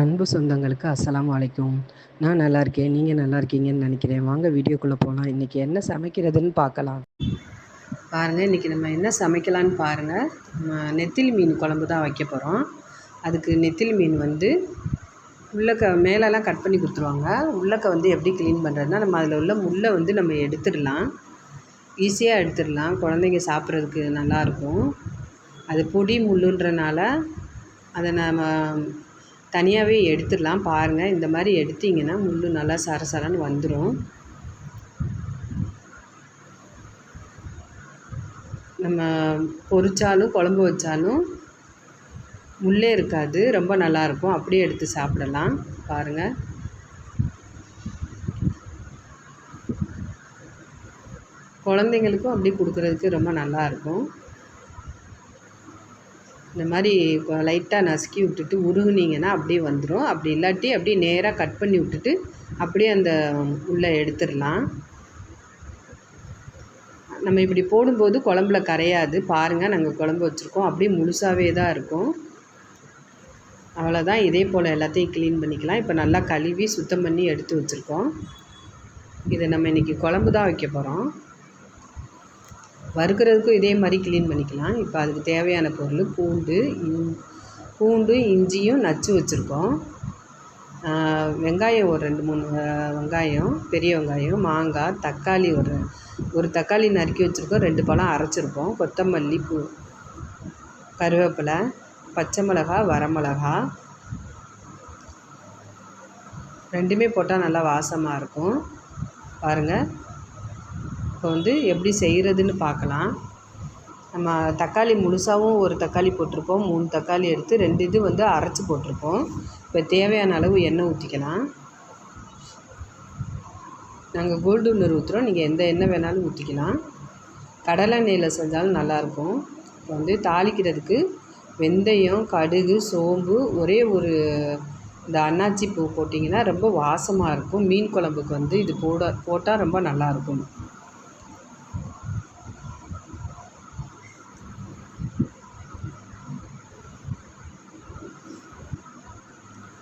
அன்பு சொந்தங்களுக்கு அஸ்லாம் அலைக்கும். நான் நல்லா இருக்கேன் நீங்கள் நல்லா இருக்கீங்கன்னு நினைக்கிறேன். வாங்க வீடியோக்குள்ளே போகலாம் இன்றைக்கி என்ன சமைக்கிறதுன்னு பார்க்கலாம். பாருங்கள் இன்றைக்கி நம்ம என்ன சமைக்கலான்னு பாருங்கள் நெத்தில் நெத்திலி மீன் குழம்பு தான் வைக்க போகிறோம் அதுக்கு நெத்திலி மீன் வந்து உள்ளக்க மேலெல்லாம் கட் பண்ணி கொடுத்துருவாங்க. உள்ளக்க வந்து எப்படி க்ளீன் பண்ணுறதுனா நம்ம அதில் உள்ள முள்ளை வந்து நம்ம எடுத்துடலாம். ஈஸியாக எடுத்துடலாம். குழந்தைங்க சாப்பிட்றதுக்கு நல்லாயிருக்கும் அது பொடி முள்ளுன்றனால அதை நம்ம தனியாகவே எடுத்துடலாம். பாருங்கள் இந்த மாதிரி எடுத்திங்கன்னா முள் நல்லா சரசரன்னு வந்துடும் நம்ம பொரிச்சாலும் குழம்பு வச்சாலும் முள்ளே இருக்காது. ரொம்ப நல்லாயிருக்கும். அப்படியே எடுத்து சாப்பிடலாம். பாருங்கள் குழந்தைங்களுக்கும் அப்படி கொடுக்குறதுக்கு ரொம்ப நல்லாயிருக்கும். இந்த மாதிரி லைட்டாக நசுக்கி விட்டுட்டு உருகுனீங்கன்னா அப்படியே வந்துடும் அப்படி இல்லாட்டி அப்படியே நேராக கட் பண்ணி விட்டுட்டு அப்படியே அந்த உள்ளே எடுத்துடலாம். நம்ம இப்படி போடும்போது குழம்புல கரையாது. பாருங்கள் நாங்கள் குழம்பு வச்சுருக்கோம். அப்படியே முழுசாகவே தான் இருக்கும். அவ்வளோதான் இதே போல் எல்லாத்தையும் க்ளீன் பண்ணிக்கலாம். இப்போ நல்லா கழுவி சுத்தம் பண்ணி எடுத்து வச்சுருக்கோம். இதை நம்ம இன்றைக்கி குழம்பு தான் வைக்க போகிறோம் வறுக்கிறதுக்கும் இதே மாதிரி க்ளீன் பண்ணிக்கலாம். இப்போ அதுக்கு தேவையான பொருள் பூண்டு இன் பூண்டு இஞ்சியும் நச்சு வச்சுருக்கோம். வெங்காயம் ஒரு ரெண்டு மூணு வெங்காயம் பெரிய வெங்காயம் மாங்காய் தக்காளி ஒரு ஒரு தக்காளி நறுக்கி வச்சுருக்கோம். ரெண்டு பழம் அரைச்சிருக்கோம் கொத்தமல்லி பூ கருவேப்பிலை பச்சை மிளகா வரமிளகா ரெண்டுமே போட்டால் நல்லா வாசமாக இருக்கும். பாருங்கள் இப்போ வந்து எப்படி செய்கிறதுன்னு பார்க்கலாம். நம்ம தக்காளி முழுசாகவும் ஒரு தக்காளி போட்டிருப்போம். மூணு தக்காளி எடுத்து ரெண்டு இது வந்து அரைச்சி போட்டிருப்போம். இப்போ தேவையான அளவு எண்ணெய் ஊற்றிக்கலாம் நாங்கள் கோல்டு வின்னர் ஊற்றுறோம் நீங்கள் எந்த எண்ணெய் வேணாலும் ஊற்றிக்கலாம் கடலை எண்ணெயில் செஞ்சாலும் நல்லாயிருக்கும் இப்போ வந்து தாளிக்கிறதுக்கு வெந்தயம் கடுகு சோம்பு ஒரே ஒரு இந்த அன்னாச்சி பூ போட்டிங்கன்னா ரொம்ப வாசமாக இருக்கும். மீன் குழம்புக்கு வந்து இது போட போட்டால் ரொம்ப நல்லாயிருக்கும்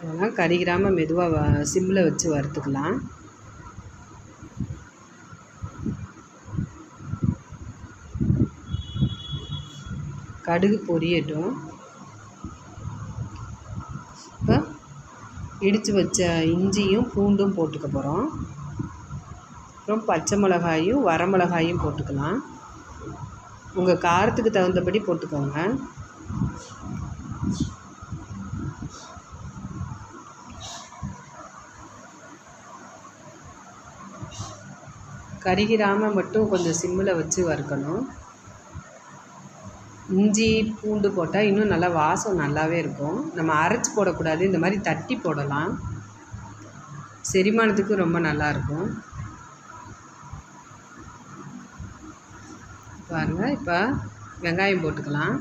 அதெல்லாம் கருகிராமல் மெதுவாக வ சிம்மில் வச்சு வறுத்துக்கலாம். கடுகு பொரியட்டும். இப்போ இடித்து வச்ச இஞ்சியும் பூண்டும் போட்டுக்க போகிறோம் அப்புறம் பச்சை மிளகாயும் வரமிளகாயும் போட்டுக்கலாம். உங்கள் காரத்துக்கு தகுந்தபடி போட்டுக்கோங்க. கருகிராமல் மட்டும் கொஞ்சம் சிம்மில் வச்சு வறுக்கணும். இஞ்சி பூண்டு போட்டால் இன்னும் நல்லா வாசம் நல்லாவே இருக்கும். நம்ம அரைச்சி போடக்கூடாது. இந்த மாதிரி தட்டி போடலாம். செரிமானத்துக்கு ரொம்ப நல்லாயிருக்கும் பாருங்கள் இப்போ வெங்காயம் போட்டுக்கலாம்.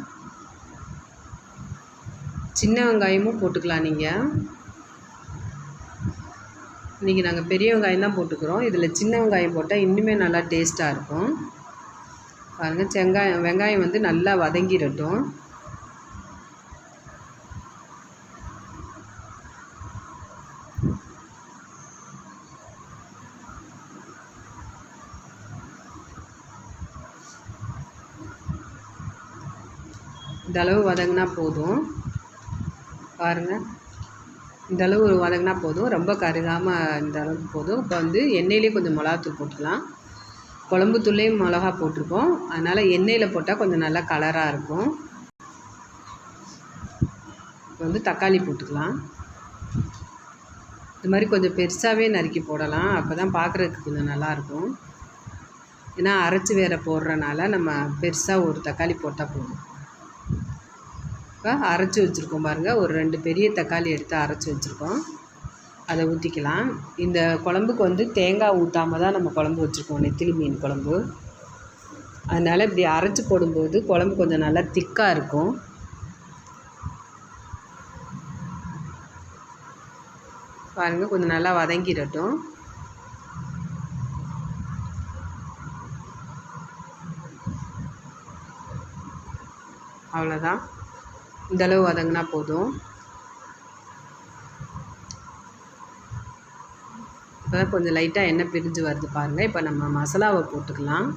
சின்ன வெங்காயமும் போட்டுக்கலாம் நீங்கள் இன்றைக்கி நாங்கள் பெரிய வெங்காயம் தான் போட்டுக்கிறோம். இதில் சின்ன வெங்காயம் போட்டால் இன்னுமே நல்லா டேஸ்ட்டாக இருக்கும். பாருங்கள் செங்காயம் வெங்காயம் வந்து நல்லா வதங்கிடட்டும். இந்த அளவு வதங்கினா போதும். பாருங்கள் இந்த அளவு வதங்கினா போதும். ரொம்ப கருகாமல் இந்த அளவுக்கு போதும். இப்போ வந்து எண்ணெயிலே கொஞ்சம் மிளகாத்தூள் போட்டுக்கலாம். குழம்பு தூள்லேயும் மிளகா போட்டிருக்கோம். அதனால் எண்ணெயில் போட்டால் கொஞ்சம் நல்லா கலராக இருக்கும். இப்போ வந்து தக்காளி போட்டுக்கலாம். இது மாதிரி கொஞ்சம் பெருசாகவே நறுக்கி போடலாம். அப்போ தான் பார்க்குறதுக்கு கொஞ்சம் நல்லாயிருக்கும் ஏன்னா அரைச்சி வேற போடுறனால நம்ம பெருசாக ஒரு தக்காளி போட்டால் போதும். இப்போ அரைச்சி வச்சுருக்கோம் பாருங்கள் ஒரு ரெண்டு பெரிய தக்காளி எடுத்து அரைச்சி வச்சுருக்கோம். அதை ஊற்றிக்கலாம் இந்த குழம்புக்கு வந்து தேங்காய் ஊற்றாம தான் நம்ம குழம்பு வச்சுருக்கோம். நெத்திலி மீன் குழம்பு. அதனால் இப்படி அரைச்சி போடும்போது குழம்பு கொஞ்சம் நல்லா திக்காக இருக்கும். பாருங்கள் கொஞ்சம் நல்லா வதங்கிடட்டும். அவ்வளோதான் இந்தளவு வதங்கினா போதும். இப்போ தான் கொஞ்சம் லைட்டாக எண்ணெய் பிரிஞ்சு வருது பாருங்கள் இப்போ நம்ம மசாலாவை போட்டுக்கலாம்.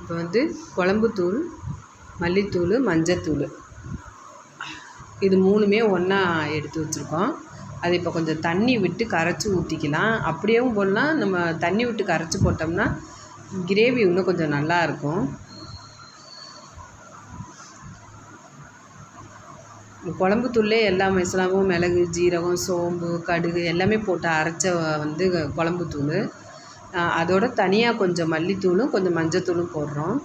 இப்போ வந்து குழம்புத்தூள் மல்லித்தூள் மஞ்சத்தூள். இது மூணுமே ஒன்றா எடுத்து வச்சுருக்கோம். அது இப்போ கொஞ்சம் தண்ணி விட்டு கரைச்சி ஊற்றிக்கலாம் அப்படியேவும் போடலாம். நம்ம தண்ணி விட்டு கரைச்சி போட்டோம்னா கிரேவி இன்னும் கொஞ்சம் நல்லா இருக்கும். குழம்புத்தூள்லே எல்லா மசாலாவும் மிளகு ஜீரகம் சோம்பு கடுகு எல்லாமே போட்டு அரைச்ச வந்து குழம்புத்தூள் அதோட தனியாக கொஞ்சம் மல்லித்தூளும் கொஞ்சம் மஞ்சத்தூளும் போடுறோம்.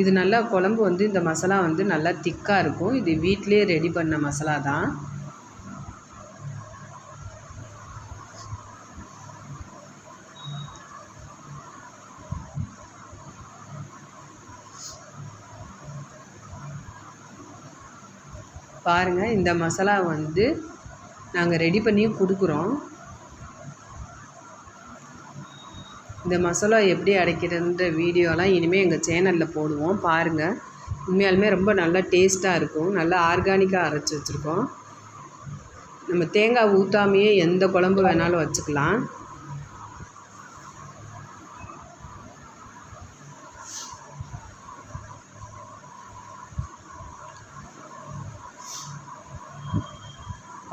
இது நல்லா குழம்பு வந்து இந்த மசாலா வந்து நல்லா திக்காக இருக்கும். இது வீட்டிலே ரெடி பண்ண மசாலா தான். பாருங்கள் இந்த மசாலா வந்து நாங்கள் ரெடி பண்ணியும் கொடுக்குறோம். இந்த மசாலா எப்படி அடைக்கிறதுன்ற வீடியோலாம் இனிமேல் எங்கள் சேனலில் போடுவோம். பாருங்கள் உண்மையாலுமே ரொம்ப நல்லா டேஸ்ட்டாக இருக்கும். நல்லா ஆர்கானிக்காக அரைச்சி வச்சுருக்கோம். நம்ம தேங்காய் ஊற்றாமையே எந்த குழம்பு வேணாலும் வச்சுக்கலாம்.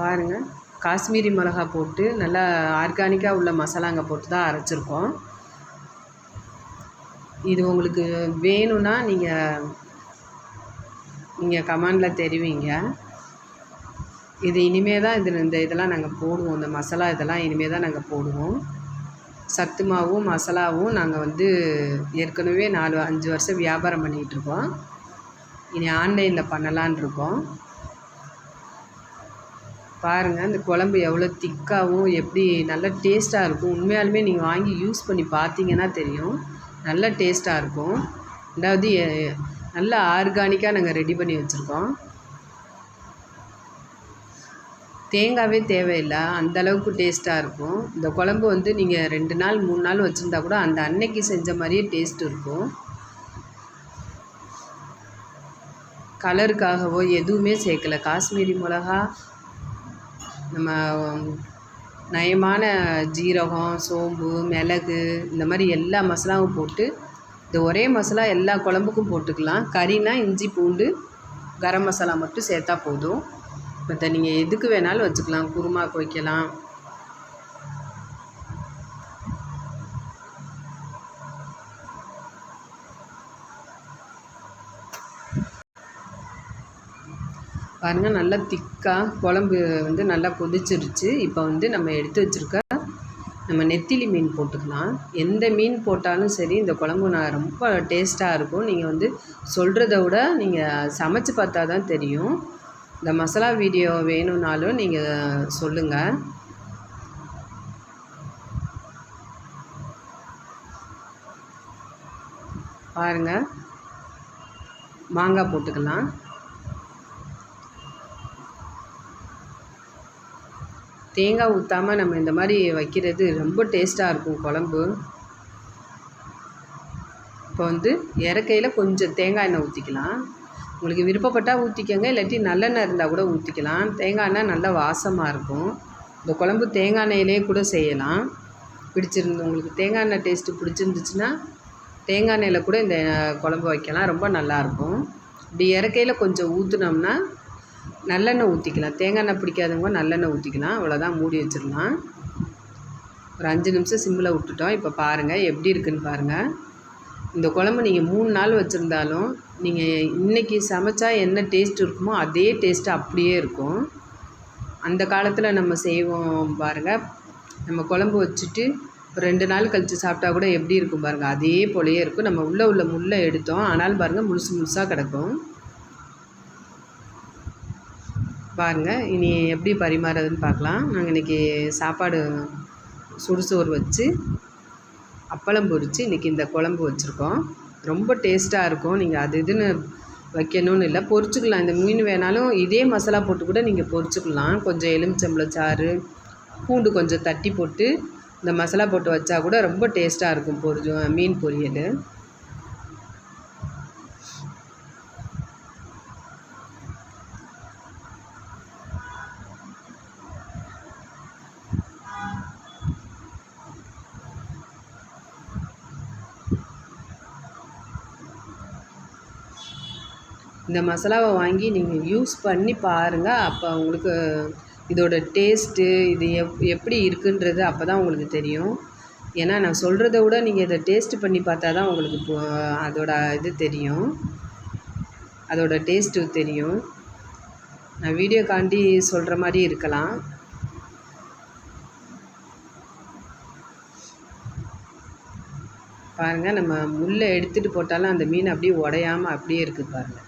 பாருங்கள் காஷ்மீரி மிளகா போட்டு நல்லா ஆர்கானிக்காக உள்ள மசாலாங்க போட்டு தான் அரைச்சிருக்கோம். இது உங்களுக்கு வேணும்னா நீங்கள் நீங்கள் கமெண்டில் தெரிவிங்க. இது இனிமே தான் இது இந்த இதெல்லாம் நாங்கள் போடுவோம். இந்த மசாலா இதெல்லாம் இனிமே தான் நாங்கள் போடுவோம். சத்து மாவும் மசாலாவும் நாங்கள் வந்து ஏற்கனவே நாலு அஞ்சு வருஷம் வியாபாரம் பண்ணிகிட்ருக்கோம் இனி ஆன்லைனில் பண்ணலான் இருக்கோம். பாருங்கள் இந்த குழம்பு எவ்வளோ திக்காகவும் எப்படி நல்ல டேஸ்ட்டாக இருக்கும். உண்மையாலுமே நீங்கள் வாங்கி யூஸ் பண்ணி பார்த்தீங்கன்னா தெரியும். நல்ல டேஸ்ட்டாக இருக்கும். ரெண்டாவது நல்ல ஆர்கானிக்காக நாங்கள் ரெடி பண்ணி வச்சுருக்கோம். தேங்காவே தேவையில்லை. அந்த அளவுக்கு டேஸ்ட்டாக இருக்கும். இந்த குழம்பு வந்து நீங்கள் ரெண்டு நாள் மூணு நாள் வச்சுருந்தா கூட அந்த அன்னைக்கு செஞ்ச மாதிரியே டேஸ்ட் இருக்கும். கலருக்காகவோ எதுவுமே சேர்க்கல. காஷ்மீரி மிளகா நம்ம நயமான ஜீரகம் சோம்பு மிளகு இந்த மாதிரி எல்லா மசாலாவும் போட்டு இந்த ஒரே மசாலா எல்லா குழம்புக்கும் போட்டுக்கலாம். கறினா இஞ்சி பூண்டு கரம் மசாலா மட்டும் சேர்த்தா போதும். மற்ற நீங்கள் எதுக்கு வேணாலும் வச்சுக்கலாம். குருமாக்கு வைக்கலாம் பாருங்கள் நல்லா திக்காக குழம்பு வந்து நல்லா கொதிச்சிருச்சு. இப்போ வந்து நம்ம எடுத்து வச்சுருக்க நம்ம நெத்திலி மீன் போட்டுக்கலாம். எந்த மீன் போட்டாலும் சரி இந்த குழம்பு நான் ரொம்ப டேஸ்ட்டாக இருக்கும். நீங்கள் வந்து சொல்கிறத விட நீங்கள் சமைச்சு பார்த்தா தான் தெரியும். இந்த மசாலா வீடியோ வேணும்னாலும் நீங்கள் சொல்லுங்கள் பாருங்கள் மாங்காய் போட்டுக்கலாம். தேங்காய் ஊற்றாமல் நம்ம இந்த மாதிரி வைக்கிறது ரொம்ப டேஸ்ட்டாக இருக்கும் குழம்பு. இப்போ வந்து இறக்கையில் கொஞ்சம் தேங்காய் எண்ணெய் ஊற்றிக்கலாம் உங்களுக்கு விருப்பப்பட்டால் ஊற்றிக்கோங்க இல்லாட்டி நல்லெண்ணெய் இருந்தால் கூட ஊற்றிக்கலாம் தேங்காய் எண்ணெய் நல்லா வாசமாக இருக்கும். இந்த குழம்பு தேங்காய் எண்ணெயிலே கூட செய்யலாம். பிடிச்சிருந்து உங்களுக்கு தேங்காய் எண்ணெய் டேஸ்ட்டு பிடிச்சிருந்துச்சுன்னா தேங்காய் எண்ணெயில் கூட இந்த குழம்பு வைக்கலாம் ரொம்ப நல்லாயிருக்கும் இப்படி இறக்கையில் கொஞ்சம் ஊற்றுனோம்னா நல்லெண்ணெய் ஊற்றிக்கலாம் தேங்காய் எண்ணெய் பிடிக்காதவங்க நல்லெண்ணெய் ஊற்றிக்கலாம் அவ்வளோதான் மூடி வச்சிடலாம். ஒரு அஞ்சு நிமிஷம் சிம்மில் விட்டுட்டோம். இப்போ பாருங்கள் எப்படி இருக்குன்னு பாருங்கள் இந்த குழம்பு நீங்கள் மூணு நாள் வச்சுருந்தாலும் நீங்கள் இன்றைக்கி சமைச்சா என்ன டேஸ்ட் இருக்குமோ அதே டேஸ்ட்டு அப்படியே இருக்கும். அந்த காலத்தில் நம்ம செய்வோம் பாருங்கள் நம்ம குழம்பு வச்சுட்டு ஒரு ரெண்டு நாள் கழித்து சாப்பிட்டா கூட எப்படி இருக்கும் பாருங்கள் அதே போலயே இருக்கும். நம்ம உள்ளே உள்ள முள்ளை எடுத்தோம். ஆனாலும் பாருங்கள் முழுசு முழுசாக கிடக்கும். பாருங்கள் இனி எப்படி பரிமாறதுன்னு பார்க்கலாம். நாங்கள் இன்றைக்கி சாப்பாடு சுடுசோறு வச்சு அப்பளம் பொரித்து இன்றைக்கி இந்த குழம்பு வச்சுருக்கோம். ரொம்ப டேஸ்ட்டாக இருக்கும். நீங்கள் அது இதுன்னு வைக்கணும்னு இல்லை. பொரிச்சுக்கலாம். இந்த மீன் வேணாலும் இதே மசாலா போட்டு கூட நீங்கள் பொரிச்சுக்கலாம். கொஞ்சம் எலுமிச்சம்பழம் சாறு பூண்டு கொஞ்சம் தட்டி போட்டு இந்த மசாலா போட்டு வச்சா கூட ரொம்ப டேஸ்ட்டாக இருக்கும் பொரி மீன் பொரியல். இந்த மசாலாவை வாங்கி நீங்கள் யூஸ் பண்ணி பாருங்கள் அப்போ உங்களுக்கு இதோட டேஸ்ட்டு இது எப் எப்படி இருக்குன்றது அப்போ தான் உங்களுக்கு தெரியும். ஏன்னா நான் சொல்கிறத விட நீங்கள் இதை டேஸ்ட்டு பண்ணி பார்த்தா தான் உங்களுக்கு இப்போ அதோட இது தெரியும். அதோட டேஸ்ட்டு தெரியும். நான் வீடியோ காண்டி சொல்கிற மாதிரி இருக்கலாம். பாருங்கள் நம்ம முள்ளை எடுத்துகிட்டு போட்டாலும் அந்த மீன் அப்படியே உடையாமல் அப்படியே இருக்குது பாருங்கள்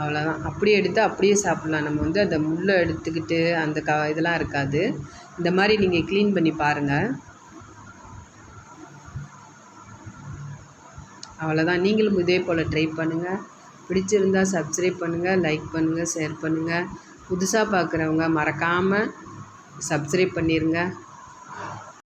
அவ்வளோதான் அப்படியே எடுத்து அப்படியே சாப்பிட்லாம். நம்ம வந்து அந்த முள்ளை எடுத்துக்கிட்டு அந்த க இதெல்லாம் இருக்காது. இந்த மாதிரி நீங்கள் க்ளீன் பண்ணி பாருங்கள் அவ்வளோதான் நீங்களும் இதே போல் ட்ரை பண்ணுங்கள் பிடிச்சிருந்தா சப்ஸ்கிரைப் பண்ணுங்கள் லைக் பண்ணுங்கள் ஷேர் பண்ணுங்கள் புதுசாக பார்க்குறவங்க மறக்காமல் சப்ஸ்கிரைப் பண்ணிடுங்க